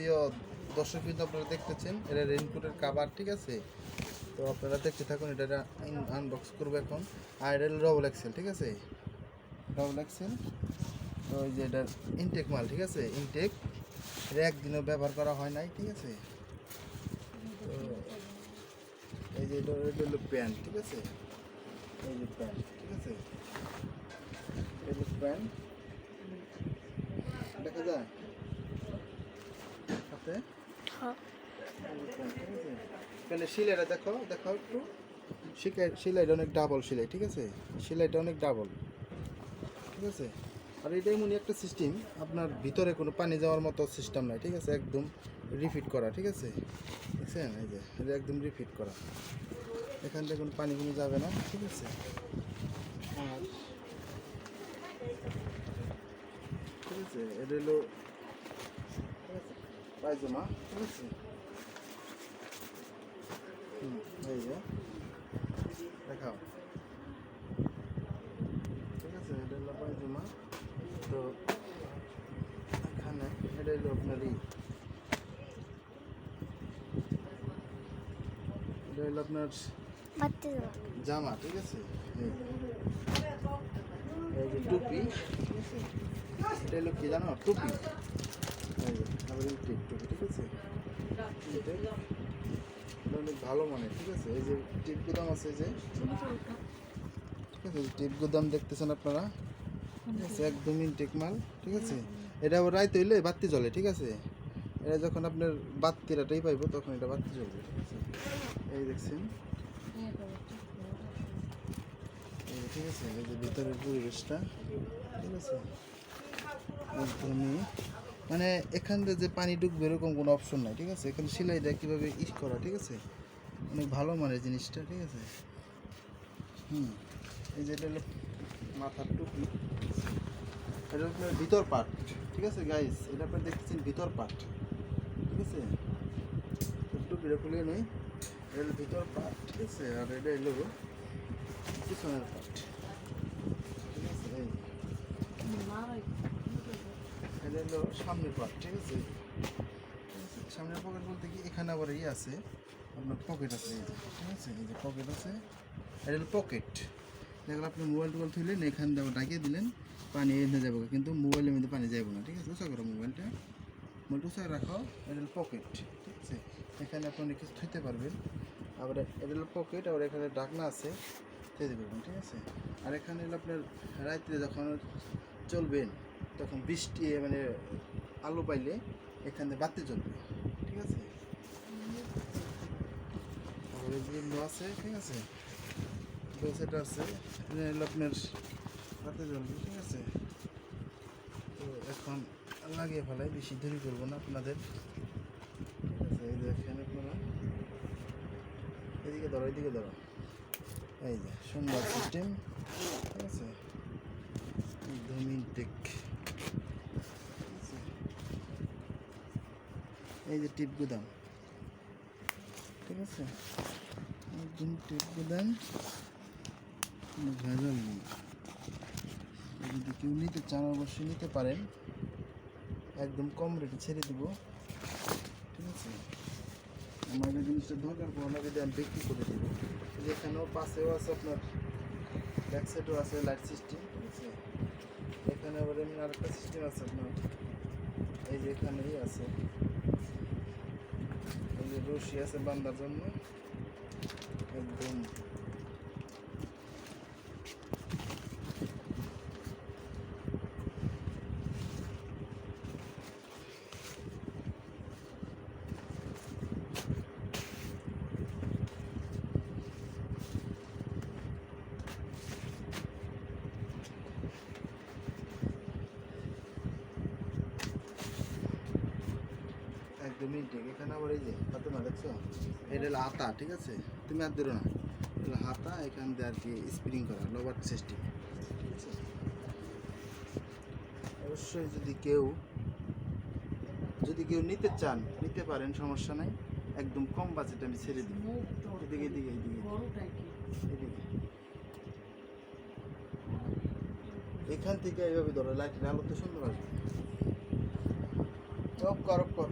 প্রিয় দর্শক কিন্তু আপনারা দেখতেছেন, এটা রেইনকোটের কাবার ঠিক আছে? তো আপনারা দেখতে থাকুন, এটা আনবক্স করব এখন। আর এটা ডবল এক্সেল ঠিক আছে? ডবল এক্সেল ওই যে এটার ইনটেক মাল, ঠিক আছে? ইনটেক এটা একদিনও ব্যবহার করা হয় নাই, ঠিক আছে? তো এই যে এটা এটা হলো প্যান্ট, ঠিক আছে? এই যে প্যান্ট, ঠিক আছে? এই যে প্যান্ট। দেখা যায়? হ্যাঁ। তাহলে সিলাইটা দেখো দেখো একটু। শিকাই সিলাইটা অনেক ডাবল সিলাই ঠিক আছে? সিলাইটা অনেক ডাবল ঠিক আছে? আর এটা এমনই একটা সিস্টেম আপনার ভিতরে কোনো পানি যাওয়ার মতো সিস্টেম নাই ঠিক আছে? একদম রিফিট করা ঠিক আছে? দেখছেন? এই যে এটা একদম রিফিট করা। এখান থেকে কোনো পানি কোনো যাবে না ঠিক আছে আর ঠিক আছে এটা হলো ঠিক আছে পায়জামা ঠিক আছে হুম এই যে দেখাও ঠিক আছে এটা হলো পায়জামা তো এখানে এটা হলো আপনার ই এটা হলো আপনার জামা ঠিক আছে এই এই যে টুপি এটা হলো কি জানো টুপি ঠিক আছে অনেক ভালো মানে ঠিক আছে এই যে টিপ গুদাম আছে যে ঠিক আছে টিপ গুদাম দেখতেছেন আপনারা? ঠিক আছে? একদম ইনটেক মাল ঠিক আছে এটা হইলে ঠিক আছে? এটা যখন আপনার বাত্তিরাটাই পাইবো তখন এটা বাতি জ্বলবে ঠিক আছে এই দেখছেন ঠিক আছে এই যে ভিতরের পরিবেশটা ঠিক আছে একদমই মানে এখান থেকে যে পানি ঢুকবে এরকম কোনো অপশন নাই, ঠিক আছে? এখানে সেলাইটা কীভাবে ইস করা, ঠিক আছে? অনেক ভালো মানে জিনিসটা, ঠিক আছে? হুম, এই যে এটা হলো মাথার টুপি এটা আপনার ভিতর পার্ট ঠিক আছে গাইস এটা আপনার দেখতেছেন ভিতর পার্ট ঠিক আছে? টুপিটা খুলে নই। এটা হলো ভিতর পার্ট ঠিক আছে? আর এটা হলো পিছনের পার্ট ঠিক আছে? এটা হলো সামনের পার্ট ঠিক আছে? সামনের পকেট বলতে কি, এখানে আবার ইয়ে আছে, আপনার পকেট আছে ঠিক আছে? এই যে পকেট আছে, এটা পকেট দেখলে আপনি মোবাইল টোবাইল থইলেন এখান দিয়ে ডাকিয়ে দিলেন, পানি এনে যাব কিন্তু মোবাইলের মধ্যে পানি যাব না, ঠিক আছে? উঁচা করো মোবাইলটা মোবাইলটা উঁচা রাখো, এটা পকেট ঠিক আছে? এখানে আপনি কিছু থইতে পারবেন। আবার এটা পকেট আবার এখানে ডাকনা আছে থইতে পারবেন, ঠিক আছে? আর এখানে আপনার রাত্রে যখন চলবেন তখন বৃষ্টি মানে আলো পাইলে এখানে বাতি জ্বলবে, ঠিক আছে? তারপরে আছে, ঠিক আছে? সেটা আছে আপনার বাতি জ্বলবে, ঠিক আছে? তো এখন লাগিয়ে ফেলাই, বেশি দেরি করব না আপনাদের। ঠিক আছে, এই দেখেন আপনারা। এদিকে ধরো এদিকে ধরো। এই যে, সুন্দর সিস্টেম ঠিক আছে? একদম ইনটেক এই যে টিপ গুদাম। ঠিক আছে? একদম টিপ গুদাম। কোনো ভেজাল নেই। যদি কেউ নিতে চান, অবশ্যই নিতে পারেন। একদম কম রেটে ছেড়ে দেবো। ঠিক আছে? আমার জিনিসটা দরকার পড়ে না যদি আমি বিক্রি করে দেবো। যেখানেও পাশেও আছে আপনার ব্যাক সাইডও আছে, লাইট সিস্টেম। ঠিক আছে? এখানে আবার এমনি আরেকটা সিস্টেম আছে আপনার। এই যে এখানেই আছে। যে রশি আছে বান্দার জন্য একদম ইনটেক এখানে আবার এই যে হাতে না দেখছ এটা হাতা ঠিক আছে তুমি আর ধরো না এটা হাতা এখান দিয়ে আর কি স্প্রিং করা লোভার সিস্টেম ঠিক আছে অবশ্যই যদি কেউ যদি কেউ নিতে চান নিতে পারেন সমস্যা নাই একদম কম বাজেট আমি ছেড়ে দিই এদিকে এদিকে এদিকে এদিকে এখান থেকে এইভাবে ধরো লাইটের আলোতে সুন্দর আসবে অফ কর অফ কর